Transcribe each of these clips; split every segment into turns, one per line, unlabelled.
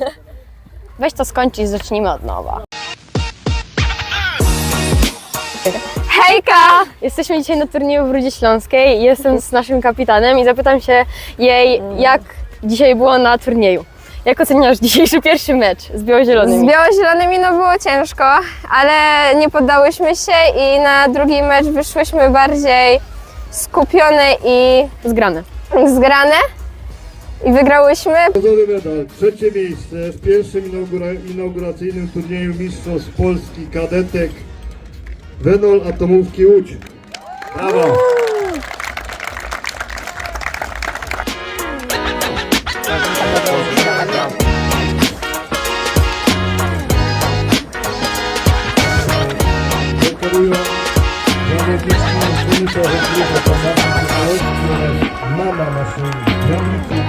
Weź to skończ i zacznijmy od nowa. Hejka! Jesteśmy dzisiaj na turnieju w Rudzie Śląskiej. Jestem z naszym kapitanem i zapytam się jej, jak dzisiaj było na turnieju. Jak oceniasz dzisiejszy pierwszy mecz z
Z
biało-zielonymi?
biało-zielonymi no było ciężko, ale nie poddałyśmy się i na drugi mecz wyszłyśmy bardziej skupione i
Zgrane.
zgrane i wygrałyśmy.
Brązowy medal, trzecie miejsce w pierwszym inaugura- inauguracyjnym turnieju Mistrzostw Polski Kadetek Wenol Atomówki Łódź. Brawo! Mama.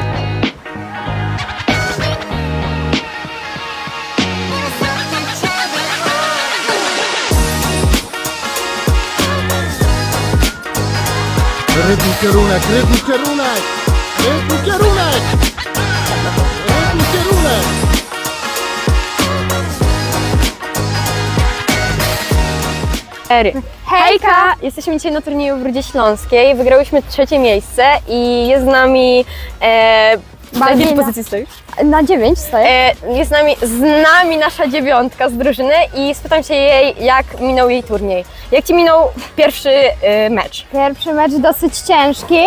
Rytm kierunek, rytm kierunek! Rytm kierunek! Rytm kierunek!
Ery. Hejka! Jesteśmy dzisiaj na turnieju w Rudzie Śląskiej. Wygrałyśmy trzecie miejsce i jest z nami... E, na jakiej pozycji stoisz?
Na dziewięć stoję.
E, jest z nami, z nami nasza dziewiątka z drużyny i spytam się jej, jak minął jej turniej. Jak Ci minął pierwszy e, mecz?
Pierwszy mecz dosyć ciężki,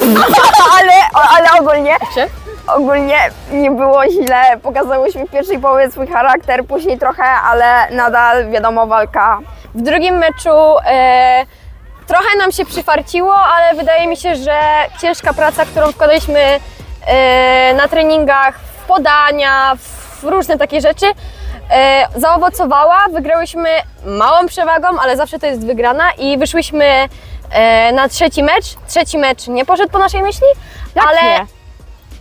ale, ale ogólnie,
Czy?
ogólnie nie było źle. Pokazałyśmy w pierwszej połowie swój charakter, później trochę, ale nadal wiadomo walka.
W drugim meczu e, trochę nam się przyfarciło, ale wydaje mi się, że ciężka praca, którą wkładaliśmy na treningach, w podania, w różne takie rzeczy, e, zaowocowała. Wygrałyśmy małą przewagą, ale zawsze to jest wygrana i wyszłyśmy e, na trzeci mecz. Trzeci mecz nie poszedł po naszej myśli, ale
nie?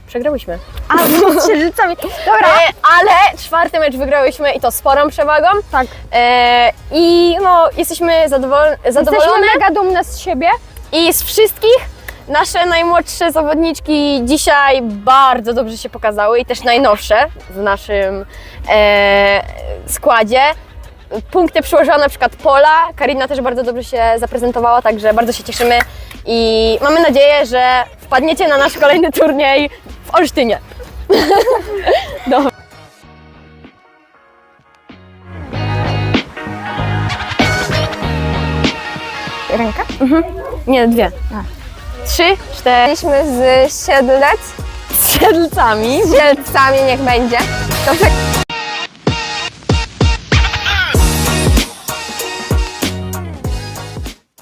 przegrałyśmy.
a z księżycami. Dobra,
E, ale czwarty mecz wygrałyśmy i to sporą przewagą.
tak.
E, I no, jesteśmy zadowol- zadowolone.
Jesteśmy mega dumne z siebie.
I z wszystkich nasze najmłodsze zawodniczki dzisiaj bardzo dobrze się pokazały i też najnowsze w naszym e, składzie. Punkty przyłożyła na przykład Pola, Karina też bardzo dobrze się zaprezentowała, także bardzo się cieszymy i mamy nadzieję, że wpadniecie na nasz kolejny turniej w Olsztynie. Dobra.
Ręka?
Nie, dwie. Trzy, cztery.
Byliśmy z Siedlec,
Z siedlcami.
z Siedlcami niech będzie. Dobrze,